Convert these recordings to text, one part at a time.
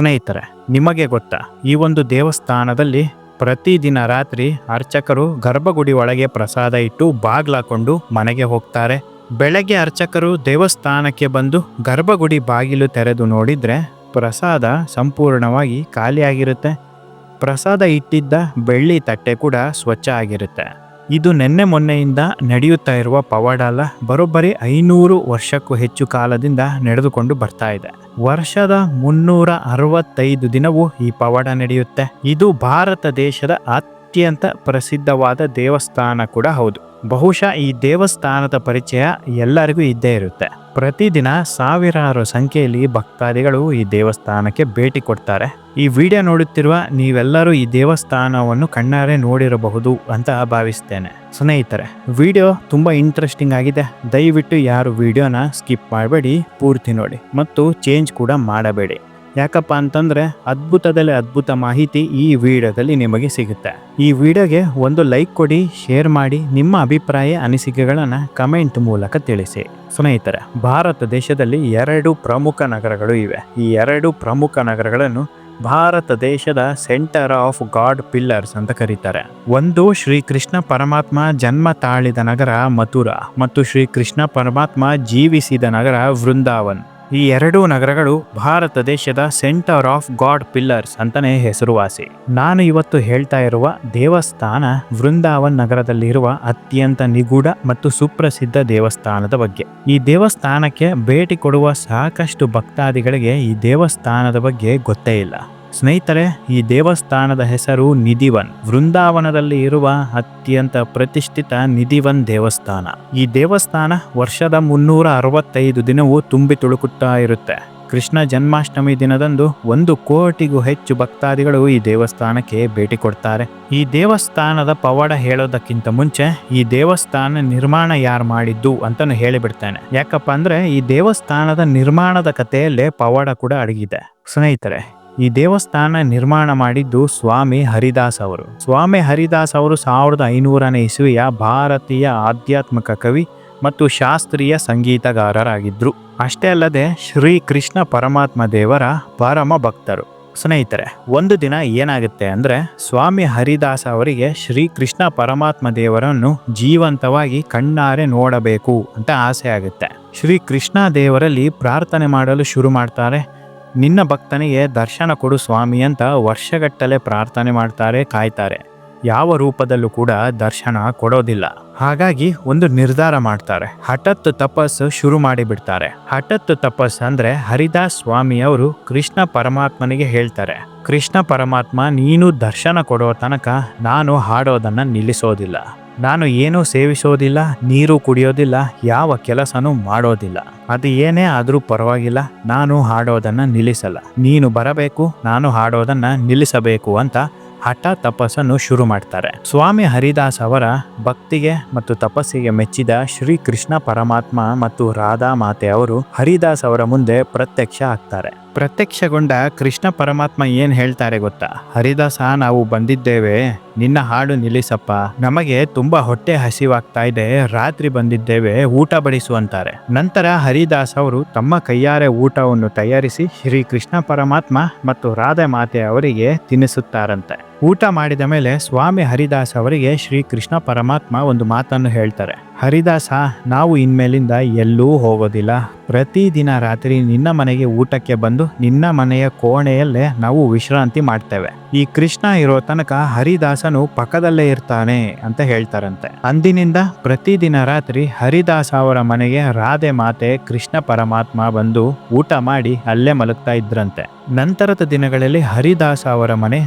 ಸ್ನೇಹಿತರೆ, ನಿಮಗೆ ಗೊತ್ತಾ, ಈ ಒಂದು ದೇವಸ್ಥಾನದಲ್ಲಿ ಪ್ರತಿದಿನ ರಾತ್ರಿ ಅರ್ಚಕರು ಗರ್ಭಗುಡಿ ಒಳಗೆ ಪ್ರಸಾದ ಇಟ್ಟು ಬಾಗ್ಲಾಕೊಂಡು ಮನೆಗೆ ಹೋಗ್ತಾರೆ. ಬೆಳಗ್ಗೆ ಅರ್ಚಕರು ದೇವಸ್ಥಾನಕ್ಕೆ ಬಂದು ಗರ್ಭಗುಡಿ ಬಾಗಿಲು ತೆರೆದು ನೋಡಿದ್ರೆ ಪ್ರಸಾದ ಸಂಪೂರ್ಣವಾಗಿ ಖಾಲಿಯಾಗಿರುತ್ತೆ. ಪ್ರಸಾದ ಇಟ್ಟಿದ್ದ ಬೆಳ್ಳಿ ತಟ್ಟೆ ಕೂಡ ಸ್ವಚ್ಛ ಆಗಿರುತ್ತೆ. ಇದು ನಿನ್ನೆ ಮೊನ್ನೆಯಿಂದ ನಡೆಯುತ್ತಾ ಇರುವ ಪವಾಡಾಲ ಬರೋಬ್ಬರಿ ಐನೂರು ವರ್ಷಕ್ಕೂ ಹೆಚ್ಚು ಕಾಲದಿಂದ ನಡೆದುಕೊಂಡು ಬರ್ತಾ ಇದೆ. ವರ್ಷದ ಮುನ್ನೂರ ಅರವತ್ತೈದು ದಿನವೂ ಈ ಪವಾಡ ನಡೆಯುತ್ತೆ. ಇದು ಭಾರತ ದೇಶದ ಅತ್ಯಂತ ಪ್ರಸಿದ್ಧವಾದ ದೇವಸ್ಥಾನ ಕೂಡ ಹೌದು. ಬಹುಶಃ ಈ ದೇವಸ್ಥಾನದ ಪರಿಚಯ ಎಲ್ಲರಿಗೂ ಇದ್ದೇ ಇರುತ್ತೆ. ಪ್ರತಿದಿನ ಸಾವಿರಾರು ಸಂಖ್ಯೆಯಲ್ಲಿ ಭಕ್ತಾದಿಗಳು ಈ ದೇವಸ್ಥಾನಕ್ಕೆ ಭೇಟಿ ಕೊಡ್ತಾರೆ. ಈ ವಿಡಿಯೋ ನೋಡುತ್ತಿರುವ ನೀವೆಲ್ಲರೂ ಈ ದೇವಸ್ಥಾನವನ್ನು ಕಣ್ಣಾರೆ ನೋಡಿರಬಹುದು ಅಂತ ಭಾವಿಸ್ತೇನೆ. ಸ್ನೇಹಿತರೆ, ವಿಡಿಯೋ ತುಂಬಾ ಇಂಟ್ರೆಸ್ಟಿಂಗ್ ಆಗಿದೆ. ದಯವಿಟ್ಟು ಯಾರು ವಿಡಿಯೋನ ಸ್ಕಿಪ್ ಮಾಡಬೇಡಿ, ಪೂರ್ತಿ ನೋಡಿ. ಮತ್ತು ಚೇಂಜ್ ಕೂಡ ಮಾಡಬೇಡಿ. ಯಾಕಪ್ಪ ಅಂತಂದ್ರೆ ಅದ್ಭುತದಲ್ಲಿ ಅದ್ಭುತ ಮಾಹಿತಿ ಈ ವಿಡಿಯೋದಲ್ಲಿ ನಿಮಗೆ ಸಿಗುತ್ತೆ. ಈ ವಿಡಿಯೋಗೆ ಒಂದು ಲೈಕ್ ಕೊಡಿ, ಶೇರ್ ಮಾಡಿ, ನಿಮ್ಮ ಅಭಿಪ್ರಾಯ, ಅನಿಸಿಕೆಗಳನ್ನು ಕಮೆಂಟ್ ಮೂಲಕ ತಿಳಿಸಿ. ಸ್ನೇಹಿತರೆ, ಭಾರತ ದೇಶದಲ್ಲಿ ಎರಡು ಪ್ರಮುಖ ನಗರಗಳು ಇವೆ. ಈ ಎರಡು ಪ್ರಮುಖ ನಗರಗಳನ್ನು ಭಾರತ ದೇಶದ ಸೆಂಟರ್ ಆಫ್ ಗಾಡ್ ಪಿಲ್ಲರ್ಸ್ ಅಂತ ಕರೀತಾರೆ. ಒಂದು ಶ್ರೀ ಕೃಷ್ಣ ಪರಮಾತ್ಮ ಜನ್ಮ ತಾಳಿದ ನಗರ ಮಥುರಾ, ಮತ್ತು ಶ್ರೀ ಕೃಷ್ಣ ಪರಮಾತ್ಮ ಜೀವಿಸಿದ ನಗರ ವೃಂದಾವನ್. ಈ ಎರಡೂ ನಗರಗಳು ಭಾರತ ದೇಶದ ಸೆಂಟರ್ ಆಫ್ ಗಾಡ್ ಪಿಲ್ಲರ್ಸ್ ಅಂತಾನೆ ಹೆಸರುವಾಸಿ. ನಾನು ಇವತ್ತು ಹೇಳ್ತಾ ಇರುವ ದೇವಸ್ಥಾನ ವೃಂದಾವನ್ ನಗರದಲ್ಲಿರುವ ಅತ್ಯಂತ ನಿಗೂಢ ಮತ್ತು ಸುಪ್ರಸಿದ್ಧ ದೇವಸ್ಥಾನದ ಬಗ್ಗೆ. ಈ ದೇವಸ್ಥಾನಕ್ಕೆ ಭೇಟಿ ಕೊಡುವ ಸಾಕಷ್ಟು ಭಕ್ತಾದಿಗಳಿಗೆ ಈ ದೇವಸ್ಥಾನದ ಬಗ್ಗೆ ಗೊತ್ತೇ ಇಲ್ಲ. ಸ್ನೇಹಿತರೆ, ಈ ದೇವಸ್ಥಾನದ ಹೆಸರು ನಿಧಿವನ್. ವೃಂದಾವನದಲ್ಲಿ ಇರುವ ಅತ್ಯಂತ ಪ್ರತಿಷ್ಠಿತ ನಿಧಿವನ್ ದೇವಸ್ಥಾನ. ಈ ದೇವಸ್ಥಾನ ವರ್ಷದ ಮುನ್ನೂರ ಅರವತ್ತೈದು ದಿನವೂ ತುಂಬಿ ತುಳುಕುತ್ತಾ ಇರುತ್ತೆ. ಕೃಷ್ಣ ಜನ್ಮಾಷ್ಟಮಿ ದಿನದಂದು ಒಂದು ಕೋಟಿಗೂ ಹೆಚ್ಚು ಭಕ್ತಾದಿಗಳು ಈ ದೇವಸ್ಥಾನಕ್ಕೆ ಭೇಟಿ ಕೊಡ್ತಾರೆ. ಈ ದೇವಸ್ಥಾನದ ಪವಾಡ ಹೇಳೋದಕ್ಕಿಂತ ಮುಂಚೆ ಈ ದೇವಸ್ಥಾನ ನಿರ್ಮಾಣ ಯಾರು ಮಾಡಿದ್ದು ಅಂತಾನು ಹೇಳಿಬಿಡ್ತೇನೆ. ಯಾಕಪ್ಪ ಅಂದ್ರೆ ಈ ದೇವಸ್ಥಾನದ ನಿರ್ಮಾಣದ ಕಥೆಯಲ್ಲೇ ಪವಾಡ ಕೂಡ ಅಡಗಿದೆ. ಸ್ನೇಹಿತರೆ ಈ ದೇವಸ್ಥಾನ ನಿರ್ಮಾಣ ಮಾಡಿದ್ದು ಸ್ವಾಮಿ ಹರಿದಾಸ್ ಅವರು. ಸ್ವಾಮಿ ಹರಿದಾಸ್ ಅವರು ಸಾವಿರದ ಐನೂರನೇ ಇಸುವಿಯ ಭಾರತೀಯ ಆಧ್ಯಾತ್ಮಿಕ ಕವಿ ಮತ್ತು ಶಾಸ್ತ್ರೀಯ ಸಂಗೀತಗಾರರಾಗಿದ್ದರು ಅಷ್ಟೇ ಅಲ್ಲದೆ ಶ್ರೀ ಕೃಷ್ಣ ಪರಮಾತ್ಮ ದೇವರ ಪರಮ ಭಕ್ತರು. ಸ್ನೇಹಿತರೆ, ಒಂದು ದಿನ ಏನಾಗುತ್ತೆ ಅಂದರೆ ಸ್ವಾಮಿ ಹರಿದಾಸ ಅವರಿಗೆ ಶ್ರೀ ಕೃಷ್ಣ ಪರಮಾತ್ಮ ದೇವರನ್ನು ಜೀವಂತವಾಗಿ ಕಣ್ಣಾರೆ ನೋಡಬೇಕು ಅಂತ ಆಸೆ ಆಗುತ್ತೆ. ಶ್ರೀ ಕೃಷ್ಣ ದೇವರಲ್ಲಿ ಪ್ರಾರ್ಥನೆ ಮಾಡಲು ಶುರು ಮಾಡ್ತಾರೆ. ನಿನ್ನ ಭಕ್ತನಿಗೆ ದರ್ಶನ ಕೊಡು ಸ್ವಾಮಿ ಅಂತ ವರ್ಷಗಟ್ಟಲೆ ಪ್ರಾರ್ಥನೆ ಮಾಡ್ತಾರೆ, ಕಾಯ್ತಾರೆ. ಯಾವ ರೂಪದಲ್ಲೂ ಕೂಡ ದರ್ಶನ ಕೊಡೋದಿಲ್ಲ. ಹಾಗಾಗಿ ಒಂದು ನಿರ್ಧಾರ ಮಾಡ್ತಾರೆ. ಹಠತ್ ತಪಸ್ಸು ಶುರು ಮಾಡಿಬಿಡ್ತಾರೆ. ಹಠತ್ ತಪಸ್ ಅಂದ್ರೆ ಹರಿದಾಸ್ ಸ್ವಾಮಿ ಅವರು ಕೃಷ್ಣ ಪರಮಾತ್ಮನಿಗೆ ಹೇಳ್ತಾರೆ. ಕೃಷ್ಣ ಪರಮಾತ್ಮ, ನೀನು ದರ್ಶನ ಕೊಡೋ ತನಕ ನಾನು ಹಾಡೋದನ್ನ ನಿಲ್ಲಿಸೋದಿಲ್ಲ. ನಾನು ಏನೂ ಸೇವಿಸೋದಿಲ್ಲ, ನೀರು ಕುಡಿಯೋದಿಲ್ಲ, ಯಾವ ಕೆಲಸನೂ ಮಾಡೋದಿಲ್ಲ. ಅದು ಏನೇ ಆದರೂ ಪರವಾಗಿಲ್ಲ, ನಾನು ಹಾಡೋದನ್ನ ನಿಲ್ಲಿಸಲ್ಲ. ನೀನು ಬರಬೇಕು, ನಾನು ಹಾಡೋದನ್ನ ನಿಲ್ಲಿಸಬೇಕು ಅಂತ ಹಠ ತಪಸ್ಸನ್ನು ಶುರು ಮಾಡ್ತಾರೆ. ಸ್ವಾಮಿ ಹರಿದಾಸ್ ಅವರ ಭಕ್ತಿಗೆ ಮತ್ತು ತಪಸ್ಸಿಗೆ ಮೆಚ್ಚಿದ ಶ್ರೀ ಕೃಷ್ಣ ಪರಮಾತ್ಮ ಮತ್ತು ರಾಧಾ ಮಾತೆ ಅವರು ಹರಿದಾಸ್ ಅವರ ಮುಂದೆ ಪ್ರತ್ಯಕ್ಷ ಆಗ್ತಾರೆ. ಪ್ರತ್ಯಕ್ಷಗೊಂಡ ಕೃಷ್ಣ ಪರಮಾತ್ಮ ಏನ್ ಹೇಳ್ತಾರೆ ಗೊತ್ತಾ? ಹರಿದಾಸ, ನಾವು ಬಂದಿದ್ದೇವೆ. ನಿನ್ನ ಹಾಡು ನಿಲ್ಲಿಸಪ್ಪ. ನಮಗೆ ತುಂಬಾ ಹೊಟ್ಟೆ ಹಸಿವಾಗ್ತಾ ಇದೆ. ರಾತ್ರಿ ಬಂದಿದ್ದೇವೆ. ಊಟ ಬಡಿಸು ಅಂತಾರೆ. ನಂತರ ಹರಿದಾಸ್ ಅವರು ತಮ್ಮ ಕೈಯಾರೆ ಊಟವನ್ನು ತಯಾರಿಸಿ ಶ್ರೀ ಕೃಷ್ಣ ಪರಮಾತ್ಮ ಮತ್ತು ರಾಧೆ ಮಾತೆ ಅವರಿಗೆ ತಿನ್ನಿಸುತ್ತಾರಂತೆ ಊಟ ಮಾಡಿದ ಮೇಲೆ ಸ್ವಾಮಿ ಹರಿದಾಸ್ ಅವರಿಗೆ ಶ್ರೀ ಕೃಷ್ಣ ಪರಮಾತ್ಮ ಒಂದು ಮಾತನ್ನು ಹೇಳ್ತಾರೆ. ಹರಿದಾಸ, ನಾವು ಇನ್ಮೇಲಿಂದ ಎಲ್ಲೂ ಹೋಗೋದಿಲ್ಲ. ಪ್ರತಿದಿನ ರಾತ್ರಿ ನಿನ್ನ ಮನೆಗೆ ಊಟಕ್ಕೆ ಬಂದು ನಿನ್ನ ಮನೆಯ ಕೋಣೆಯಲ್ಲೇ ನಾವು ವಿಶ್ರಾಂತಿ ಮಾಡ್ತೇವೆ. ಈ ಕೃಷ್ಣ ಇರೋ ತನಕ ಹರಿದಾಸನು ಪಕ್ಕದಲ್ಲೇ ಇರ್ತಾನೆ ಅಂತ ಹೇಳ್ತಾರಂತೆ. ಅಂದಿನಿಂದ ಪ್ರತಿದಿನ ರಾತ್ರಿ ಹರಿದಾಸ ಅವರ ಮನೆಗೆ ರಾಧೆ ಮಾತೆ ಕೃಷ್ಣ ಪರಮಾತ್ಮ ಬಂದು ಊಟ ಮಾಡಿ ಅಲ್ಲೇ ಮಲಗ್ತಾ ಇದ್ರಂತೆ. ನಂತರದ ದಿನಗಳಲ್ಲಿ ಹರಿದಾಸ ಅವರ ಮನೆ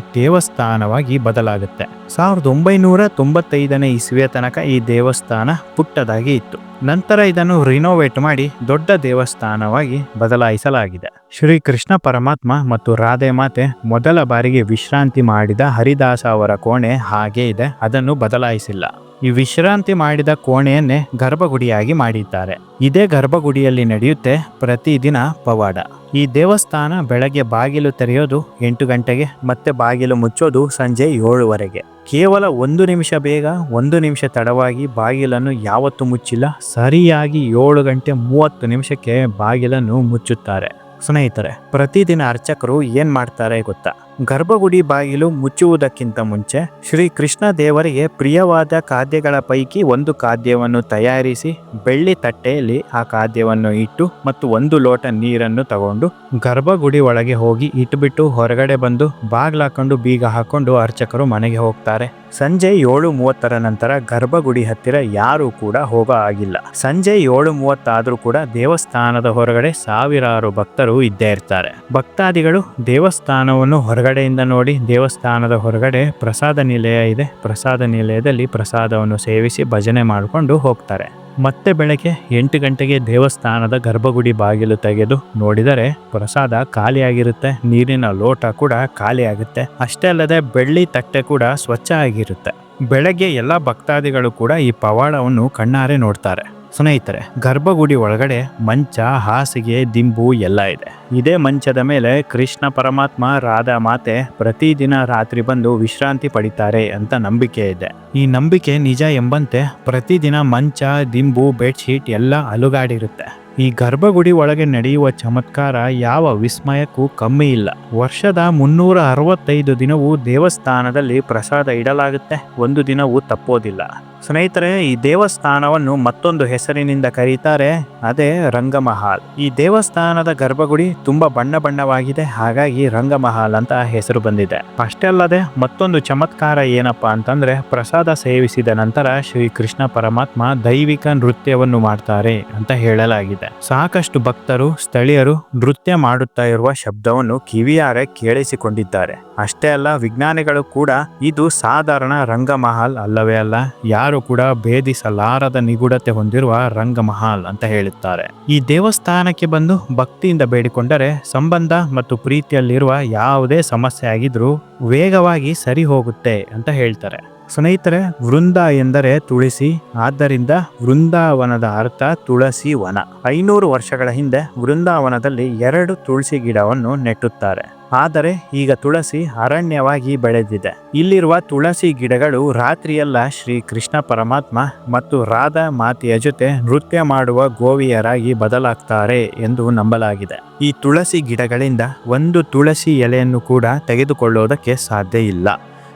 ದೇವಸ್ಥಾನವಾಗಿ ಬದಲಾಗುತ್ತೆ. ಸಾವಿರದ ಒಂಬೈನೂರ ತೊಂಬತ್ತೈದನೇ ಇಸ್ವಿಯ ತನಕ ಈ ದೇವಸ್ಥಾನ ಪುಟ್ಟದಾಗಿ ಇತ್ತು. ನಂತರ ಇದನ್ನು ರಿನೋವೇಟ್ ಮಾಡಿ ದೊಡ್ಡ ದೇವಸ್ಥಾನವಾಗಿ ಬದಲಾಯಿಸಲಾಗಿದೆ. ಶ್ರೀ ಕೃಷ್ಣ ಪರಮಾತ್ಮ ಮತ್ತು ರಾಧೆ ಮಾತೆ ಮೊದಲ ಬಾರಿಗೆ ವಿಶ್ರಾಂತಿ ಮಾಡಿದ ಹರಿದಾಸ ಅವರ ಕೋಣೆ ಹಾಗೇ ಇದೆ, ಅದನ್ನು ಬದಲಾಯಿಸಿಲ್ಲ. ಈ ವಿಶ್ರಾಂತಿ ಮಾಡಿದ ಕೋಣೆಯನ್ನೇ ಗರ್ಭಗುಡಿಯಾಗಿ ಮಾಡಿದ್ದಾರೆ. ಇದೇ ಗರ್ಭಗುಡಿಯಲ್ಲಿ ನಡೆಯುತ್ತೆ ಪ್ರತಿದಿನ ಪವಾಡ. ಈ ದೇವಸ್ಥಾನ ಬೆಳಗ್ಗೆ ಬಾಗಿಲು ತೆರೆಯೋದು ಎಂಟು ಗಂಟೆಗೆ, ಮತ್ತೆ ಬಾಗಿಲು ಮುಚ್ಚೋದು ಸಂಜೆ ಏಳುವರೆಗೆ. ಕೇವಲ ಒಂದು ನಿಮಿಷ ಬೇಗ, ಒಂದು ನಿಮಿಷ ತಡವಾಗಿ ಬಾಗಿಲನ್ನು ಯಾವತ್ತೂ ಮುಚ್ಚಿಲ್ಲ. ಸರಿಯಾಗಿ ಏಳು ಗಂಟೆ ಮೂವತ್ತು ನಿಮಿಷಕ್ಕೆ ಬಾಗಿಲನ್ನು ಮುಚ್ಚುತ್ತಾರೆ. ಸ್ನೇಹಿತರೆ, ಪ್ರತಿದಿನ ಅರ್ಚಕರು ಏನು ಮಾಡ್ತಾರೆ ಗೊತ್ತಾ? ಗರ್ಭಗುಡಿ ಬಾಗಿಲು ಮುಚ್ಚುವುದಕ್ಕಿಂತ ಮುಂಚೆ ಶ್ರೀ ಕೃಷ್ಣ ದೇವರಿಗೆ ಪ್ರಿಯವಾದ ಖಾದ್ಯಗಳ ಪೈಕಿ ಒಂದು ಖಾದ್ಯವನ್ನು ತಯಾರಿಸಿ ಬೆಳ್ಳಿ ತಟ್ಟೆಯಲ್ಲಿ ಆ ಖಾದ್ಯವನ್ನು ಇಟ್ಟು ಮತ್ತು ಒಂದು ಲೋಟ ನೀರನ್ನು ತಗೊಂಡು ಗರ್ಭಗುಡಿ ಒಳಗೆ ಹೋಗಿ ಇಟ್ಬಿಟ್ಟು ಹೊರಗಡೆ ಬಂದು ಬಾಗ್ಲಾಕೊಂಡು ಬೀಗ ಹಾಕೊಂಡು ಅರ್ಚಕರು ಮನೆಗೆ ಹೋಗ್ತಾರೆ. ಸಂಜೆ ಏಳು ಮೂವತ್ತರ ನಂತರ ಗರ್ಭಗುಡಿ ಹತ್ತಿರ ಯಾರೂ ಕೂಡ ಹೋಗೋ ಆಗಿಲ್ಲ ಸಂಜೆ ಏಳು ಮೂವತ್ತಾದರೂ ಕೂಡ ದೇವಸ್ಥಾನದ ಹೊರಗಡೆ ಸಾವಿರಾರು ಭಕ್ತರು ಇದ್ದೇ ಇರ್ತಾರೆ. ಭಕ್ತಾದಿಗಳು ದೇವಸ್ಥಾನವನ್ನು ಹೊರಗಡೆಯಿಂದ ನೋಡಿ ದೇವಸ್ಥಾನದ ಹೊರಗಡೆ ಪ್ರಸಾದ ನಿಲಯ ಇದೆ. ಪ್ರಸಾದ ನಿಲಯದಲ್ಲಿ ಪ್ರಸಾದವನ್ನು ಸೇವಿಸಿ ಭಜನೆ ಮಾಡಿಕೊಂಡು ಹೋಗ್ತಾರೆ. ಮತ್ತೆ ಬೆಳಗ್ಗೆ ಎಂಟು ಗಂಟೆಗೆ ದೇವಸ್ಥಾನದ ಗರ್ಭಗುಡಿ ಬಾಗಿಲು ತೆಗೆದು ನೋಡಿದರೆ ಪ್ರಸಾದ ಖಾಲಿಯಾಗಿರುತ್ತೆ. ನೀರಿನ ಲೋಟ ಕೂಡ ಖಾಲಿಯಾಗುತ್ತೆ. ಅಷ್ಟೇ ಅಲ್ಲದೆ ಬೆಳ್ಳಿ ತಟ್ಟೆ ಕೂಡ ಸ್ವಚ್ಛ ಆಗಿರುತ್ತೆ. ಬೆಳಗ್ಗೆ ಎಲ್ಲ ಭಕ್ತಾದಿಗಳು ಕೂಡ ಈ ಪವಾಡವನ್ನು ಕಣ್ಣಾರೆ ನೋಡ್ತಾರೆ. ಸ್ನೇಹಿತರೆ, ಗರ್ಭಗುಡಿ ಒಳಗಡೆ ಮಂಚ, ಹಾಸಿಗೆ, ದಿಂಬು ಎಲ್ಲ ಇದೆ. ಇದೇ ಮಂಚದ ಮೇಲೆ ಕೃಷ್ಣ ಪರಮಾತ್ಮ ರಾಧಾ ಮಾತೆ ಪ್ರತಿದಿನ ರಾತ್ರಿ ಬಂದು ವಿಶ್ರಾಂತಿ ಪಡಿತಾರೆ ಅಂತ ನಂಬಿಕೆ ಇದೆ. ಈ ನಂಬಿಕೆ ನಿಜ ಎಂಬಂತೆ ಪ್ರತಿದಿನ ಮಂಚ, ದಿಂಬು, ಬೆಡ್ಶೀಟ್ ಎಲ್ಲ ಅಲುಗಾಡಿರುತ್ತೆ. ಈ ಗರ್ಭಗುಡಿ ಒಳಗೆ ನಡೆಯುವ ಚಮತ್ಕಾರ ಯಾವ ವಿಸ್ಮಯಕ್ಕೂ ಕಮ್ಮಿ ಇಲ್ಲ. ವರ್ಷದ ಮುನ್ನೂರ ಅರವತ್ತೈದು ದಿನವೂ ದೇವಸ್ಥಾನದಲ್ಲಿ ಪ್ರಸಾದ ಇಡಲಾಗುತ್ತೆ. ಒಂದು ದಿನವೂ ತಪ್ಪೋದಿಲ್ಲ. ಸ್ನೇಹಿತರೆ, ಈ ದೇವಸ್ಥಾನವನ್ನು ಮತ್ತೊಂದು ಹೆಸರಿನಿಂದ ಕರೀತಾರೆ, ಅದೇ ರಂಗಮಹಾಲ್. ಈ ದೇವಸ್ಥಾನದ ಗರ್ಭಗುಡಿ ತುಂಬಾ ಬಣ್ಣ ಬಣ್ಣವಾಗಿದೆ, ಹಾಗಾಗಿ ರಂಗಮಹಾಲ್ ಅಂತ ಹೆಸರು ಬಂದಿದೆ. ಅಷ್ಟೇ ಅಲ್ಲದೆ, ಮತ್ತೊಂದು ಚಮತ್ಕಾರ ಏನಪ್ಪಾ ಅಂತಂದ್ರೆ, ಪ್ರಸಾದ ಸೇವಿಸಿದ ನಂತರ ಶ್ರೀ ಕೃಷ್ಣ ಪರಮಾತ್ಮ ದೈವಿಕ ನೃತ್ಯವನ್ನು ಮಾಡ್ತಾರೆ ಅಂತ ಹೇಳಲಾಗಿದೆ. ಸಾಕಷ್ಟು ಭಕ್ತರು, ಸ್ಥಳೀಯರು ನೃತ್ಯ ಮಾಡುತ್ತಾ ಇರುವ ಶಬ್ದವನ್ನು ಕಿವಿಯಾರೆ ಕೇಳಿಸಿಕೊಂಡಿದ್ದಾರೆ. ಅಷ್ಟೇ ಅಲ್ಲ, ವಿಜ್ಞಾನಿಗಳು ಕೂಡ ಇದು ಸಾಧಾರಣ ರಂಗಮಹಲ್ ಅಲ್ಲವೇ ಅಲ್ಲ, ಯಾರು ಕೂಡ ಭೇದಿಸಲಾರದ ನಿಗೂಢತೆ ಹೊಂದಿರುವ ರಂಗಮಹಲ್ ಅಂತ ಹೇಳುತ್ತಾರೆ. ಈ ದೇವಸ್ಥಾನಕ್ಕೆ ಬಂದು ಭಕ್ತಿಯಿಂದ ಬೇಡಿಕೊಂಡರೆ ಸಂಬಂಧ ಮತ್ತು ಪ್ರೀತಿಯಲ್ಲಿರುವ ಯಾವುದೇ ಸಮಸ್ಯೆ ಆಗಿದ್ರೂ ವೇಗವಾಗಿ ಸರಿ ಹೋಗುತ್ತೆ ಅಂತ ಹೇಳ್ತಾರೆ. ಸ್ನೇಹಿತರೆ, ವೃಂದ ಎಂದರೆ ತುಳಸಿ, ಆದ್ದರಿಂದ ವೃಂದಾವನದ ಅರ್ಥ ತುಳಸಿ ವನ. ಐನೂರು ವರ್ಷಗಳ ಹಿಂದೆ ವೃಂದಾವನದಲ್ಲಿ ಎರಡು ತುಳಸಿ ಗಿಡವನ್ನು ನೆಟ್ಟುತ್ತಾರೆ. ಆದರೆ ಈಗ ತುಳಸಿ ಅರಣ್ಯವಾಗಿ ಬೆಳೆದಿದೆ. ಇಲ್ಲಿರುವ ತುಳಸಿ ಗಿಡಗಳು ರಾತ್ರಿಯೆಲ್ಲ ಶ್ರೀ ಕೃಷ್ಣ ಪರಮಾತ್ಮ ಮತ್ತು ರಾಧಾ ಮಾತೆಯ ಜೊತೆ ನೃತ್ಯ ಮಾಡುವ ಗೋವಿಯರಾಗಿ ಬದಲಾಗ್ತಾರೆ ಎಂದು ನಂಬಲಾಗಿದೆ. ಈ ತುಳಸಿ ಗಿಡಗಳಿಂದ ಒಂದು ತುಳಸಿ ಎಲೆಯನ್ನು ಕೂಡ ತೆಗೆದುಕೊಳ್ಳುವುದಕ್ಕೆ ಸಾಧ್ಯ ಇಲ್ಲ.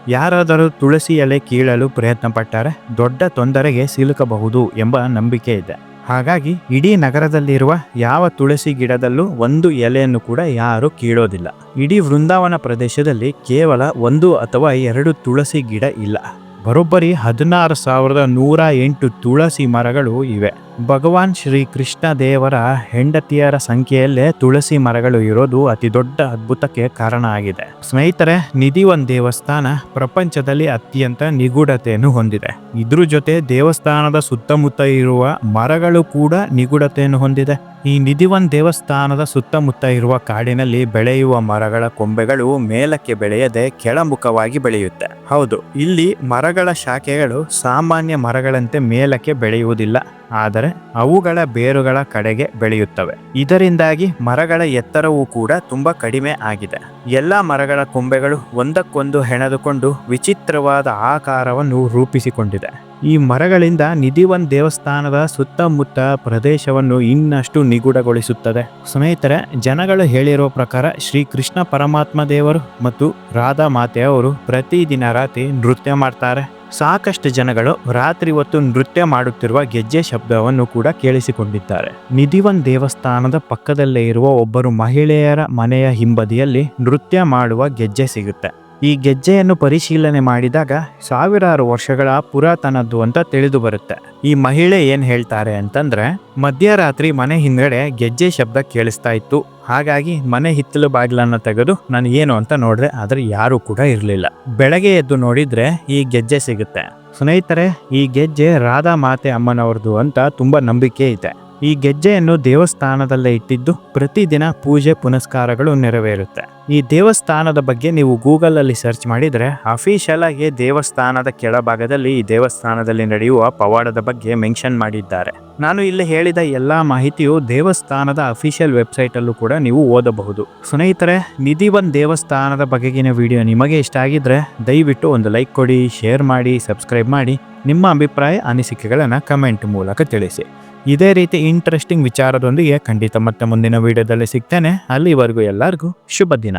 ಯಾರಾದರೂ ತುಳಸಿ ಎಲೆ ಕೀಳಲು ಪ್ರಯತ್ನ ಪಟ್ಟರೆ ದೊಡ್ಡ ತೊಂದರೆಗೆ ಸಿಲುಕಬಹುದು ಎಂಬ ನಂಬಿಕೆ ಇದೆ. ಹಾಗಾಗಿ ಇಡೀ ನಗರದಲ್ಲಿರುವ ಯಾವ ತುಳಸಿ ಗಿಡದಲ್ಲೂ ಒಂದು ಎಲೆಯನ್ನು ಕೂಡ ಯಾರೂ ಕೀಳೋದಿಲ್ಲ. ಇಡೀ ವೃಂದಾವನ ಪ್ರದೇಶದಲ್ಲಿ ಕೇವಲ ಒಂದು ಅಥವಾ ಎರಡು ತುಳಸಿ ಗಿಡ ಇಲ್ಲ. ಬರೋಬ್ಬರಿ ಹದಿನಾರು ಸಾವಿರದ ನೂರ ಎಂಟು ತುಳಸಿ ಮರಗಳು ಇವೆ. ಭಗವಾನ್ ಶ್ರೀ ಕೃಷ್ಣ ದೇವರ ಹೆಂಡತಿಯರ ಸಂಖ್ಯೆಯಲ್ಲೇ ತುಳಸಿ ಮರಗಳು ಇರೋದು ಅತಿ ದೊಡ್ಡ ಅದ್ಭುತಕ್ಕೆ ಕಾರಣ ಆಗಿದೆ. ಸ್ನೇಹಿತರೆ ನಿಧಿವನ್ ದೇವಸ್ಥಾನ ಪ್ರಪಂಚದಲ್ಲಿ ಅತ್ಯಂತ ನಿಗೂಢತೆಯನ್ನು ಹೊಂದಿದೆ. ಇದ್ರ ಜೊತೆ ದೇವಸ್ಥಾನದ ಸುತ್ತಮುತ್ತ ಇರುವ ಮರಗಳು ಕೂಡ ನಿಗೂಢತೆಯನ್ನು ಹೊಂದಿದೆ. ಈ ನಿಧಿವನ್ ದೇವಸ್ಥಾನದ ಸುತ್ತಮುತ್ತ ಇರುವ ಕಾಡಿನಲ್ಲಿ ಬೆಳೆಯುವ ಮರಗಳ ಕೊಂಬೆಗಳು ಮೇಲಕ್ಕೆ ಬೆಳೆಯದೆ ಕೆಳಮುಖವಾಗಿ ಬೆಳೆಯುತ್ತೆ. ಹೌದು, ಇಲ್ಲಿ ಮರಗಳ ಶಾಖೆಗಳು ಸಾಮಾನ್ಯ ಮರಗಳಂತೆ ಮೇಲಕ್ಕೆ ಬೆಳೆಯುವುದಿಲ್ಲ, ಆದರೆ ಅವುಗಳ ಬೇರುಗಳ ಕಡೆಗೆ ಬೆಳೆಯುತ್ತವೆ. ಇದರಿಂದಾಗಿ ಮರಗಳ ಎತ್ತರವೂ ಕೂಡ ತುಂಬಾ ಕಡಿಮೆ ಆಗಿದೆ. ಎಲ್ಲ ಮರಗಳ ಕೊಂಬೆಗಳು ಒಂದಕ್ಕೊಂದು ಹೆಣೆದುಕೊಂಡು ವಿಚಿತ್ರವಾದ ಆಕಾರವನ್ನು ರೂಪಿಸಿಕೊಂಡಿದೆ. ಈ ಮರಗಳಿಂದ ನಿಧಿವನ್ ದೇವಸ್ಥಾನದ ಸುತ್ತಮುತ್ತ ಪ್ರದೇಶವನ್ನು ಇನ್ನಷ್ಟು ನಿಗೂಢಗೊಳಿಸುತ್ತದೆ. ಸ್ನೇಹಿತರೆ, ಜನಗಳು ಹೇಳಿರೋ ಪ್ರಕಾರ ಶ್ರೀ ಕೃಷ್ಣ ಪರಮಾತ್ಮ ದೇವರು ಮತ್ತು ರಾಧಾ ಮಾತೆಯವರು ಪ್ರತಿದಿನ ರಾತ್ರಿ ನೃತ್ಯ ಮಾಡ್ತಾರೆ. ಸಾಕಷ್ಟು ಜನಗಳು ರಾತ್ರಿ ಹೊತ್ತು ನೃತ್ಯ ಮಾಡುತ್ತಿರುವ ಗೆಜ್ಜೆ ಶಬ್ದವನ್ನು ಕೂಡ ಕೇಳಿಸಿಕೊಂಡಿದ್ದಾರೆ. ನಿಧಿವನ್ ದೇವಸ್ಥಾನದ ಪಕ್ಕದಲ್ಲೇ ಇರುವ ಒಬ್ಬರು ಮಹಿಳೆಯರ ಮನೆಯ ಹಿಂಬದಿಯಲ್ಲಿ ನೃತ್ಯ ಮಾಡುವ ಗೆಜ್ಜೆ ಸಿಗುತ್ತೆ. ಈ ಗೆಜ್ಜೆಯನ್ನು ಪರಿಶೀಲನೆ ಮಾಡಿದಾಗ ಸಾವಿರಾರು ವರ್ಷಗಳ ಪುರಾತನದ್ದು ಅಂತ ತಿಳಿದು ಬರುತ್ತೆ. ಈ ಮಹಿಳೆ ಏನ್ ಹೇಳ್ತಾರೆ ಅಂತಂದ್ರೆ, ಮಧ್ಯರಾತ್ರಿ ಮನೆ ಹಿಂದ್ಗಡೆ ಗೆಜ್ಜೆ ಶಬ್ದ ಕೇಳಿಸ್ತಾ ಇತ್ತು. ಹಾಗಾಗಿ ಮನೆ ಹಿತ್ತಲು ಬಾಗಿಲನ್ನು ತೆಗೆದು ನಾನು ಏನು ಅಂತ ನೋಡಿದ್ರೆ ಆದ್ರೆ ಯಾರು ಕೂಡ ಇರಲಿಲ್ಲ. ಬೆಳಗ್ಗೆ ಎದ್ದು ನೋಡಿದ್ರೆ ಈ ಗೆಜ್ಜೆ ಸಿಗುತ್ತೆ. ಸ್ನೇಹಿತರೆ, ಈ ಗೆಜ್ಜೆ ರಾಧಾ ಮಾತೆ ಅಮ್ಮನವ್ರದ್ದು ಅಂತ ತುಂಬಾ ನಂಬಿಕೆ ಇದೆ. ಈ ಗೆಜ್ಜೆಯನ್ನು ದೇವಸ್ಥಾನದಲ್ಲೇ ಇಟ್ಟಿದ್ದು ಪ್ರತಿದಿನ ಪೂಜೆ ಪುನಸ್ಕಾರಗಳು ನೆರವೇರುತ್ತೆ. ಈ ದೇವಸ್ಥಾನದ ಬಗ್ಗೆ ನೀವು ಗೂಗಲ್ ಅಲ್ಲಿ ಸರ್ಚ್ ಮಾಡಿದರೆ ಅಫಿಷಿಯಲ್ ಆಗಿ ದೇವಸ್ಥಾನದ ಕೆಳಭಾಗದಲ್ಲಿ ಈ ದೇವಸ್ಥಾನದಲ್ಲಿ ನಡೆಯುವ ಪವಾಡದ ಬಗ್ಗೆ ಮೆನ್ಷನ್ ಮಾಡಿದ್ದಾರೆ. ನಾನು ಇಲ್ಲಿ ಹೇಳಿದ ಎಲ್ಲಾ ಮಾಹಿತಿಯು ದೇವಸ್ಥಾನದ ಅಫಿಷಿಯಲ್ ವೆಬ್ಸೈಟ್ ಅಲ್ಲೂ ಕೂಡ ನೀವು ಓದಬಹುದು. ಸ್ನೇಹಿತರೆ, ನಿಧಿವನ್ ದೇವಸ್ಥಾನದ ಬಗೆಗಿನ ವಿಡಿಯೋ ನಿಮಗೆ ಇಷ್ಟ ಆಗಿದ್ರೆ ದಯವಿಟ್ಟು ಒಂದು ಲೈಕ್ ಕೊಡಿ, ಶೇರ್ ಮಾಡಿ, ಸಬ್ಸ್ಕ್ರೈಬ್ ಮಾಡಿ, ನಿಮ್ಮ ಅಭಿಪ್ರಾಯ ಅನಿಸಿಕೆಗಳನ್ನು ಕಮೆಂಟ್ ಮೂಲಕ ತಿಳಿಸಿ. ಇದೇ ರೀತಿ ಇಂಟ್ರೆಸ್ಟಿಂಗ್ ವಿಚಾರದೊಂದಿಗೆ ಖಂಡಿತ ಮತ್ತೆ ಮುಂದಿನ ವಿಡಿಯೋದಲ್ಲಿ ಸಿಗ್ತೇನೆ. ಅಲ್ಲಿವರೆಗೂ ಎಲ್ಲರಿಗೂ ಶುಭ ದಿನ.